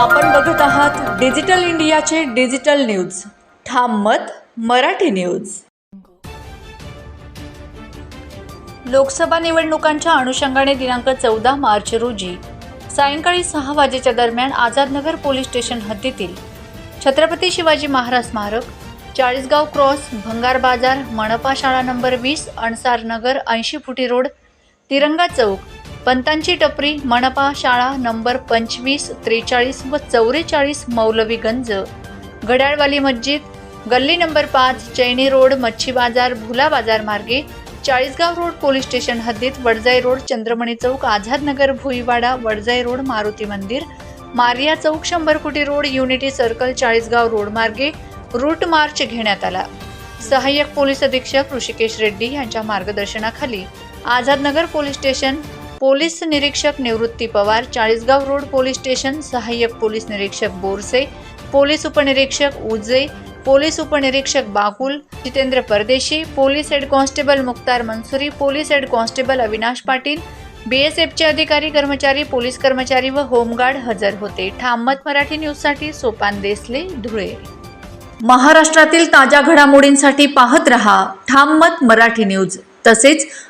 आपण बघत आहात डिजिटल इंडियाचे डिजिटल न्यूज. ठाम मत मराठी न्यूज. लोकसभा निवडणुकांच्या अनुषंगाने दिनांक चौदा मार्च रोजी सायंकाळी सहा वाजेच्या दरम्यान आझादनगर पोलीस स्टेशन हद्दीतील छत्रपती शिवाजी महाराज स्मारक चाळीसगाव क्रॉस भंगार बाजार मनपा शाळा नंबर वीस अणसार नगर ऐंशी फुटी रोड तिरंगा चौक पंतांची टपरी मनपा शाळा नंबर पंचवीस त्रेचाळीस व चौवेचाळीस मौलवीगंज घड्याळवाली मस्जिद गल्ली नंबर पाच चैनी रोड मच्छी बाजार भुला बाजार मार्गे चाळीसगाव रोड पोलीस स्टेशन हद्दीत वडजाई रोड चंद्रमणी चौक आझादनगर भुईवाडा वडजाई रोड मारुती मंदिर मारिया चौक शंभर कुटी road unity circle Chalisgaon road मार्गे रूट मार्च घेण्यात आला. सहाय्यक पोलीस अधीक्षक ऋषिकेश रेड्डी यांच्या मार्गदर्शनाखाली आझादनगर पोलीस स्टेशन पोलीस निरीक्षक Nivrutti Pawar Chalisgaon road police station सहाय्यक पोलीस निरीक्षक बोरसे पोलीस उपनिरीक्षक उजे पोलीस उपनिरीक्षक Bakul Jitendra Pardeshi police head constable Mukhtar Mansuri police head constable Avinash Patil बीएसएफचे अधिकारी कर्मचारी पोलीस कर्मचारी व होमगार्ड हजर होते. ठाममत मराठी न्यूजसाठी सोपान देसले धुळे. महाराष्ट्रातील ताज्या घडामोडींसाठी पाहत रहा. ठाममत मराठी न्यूज. तसेच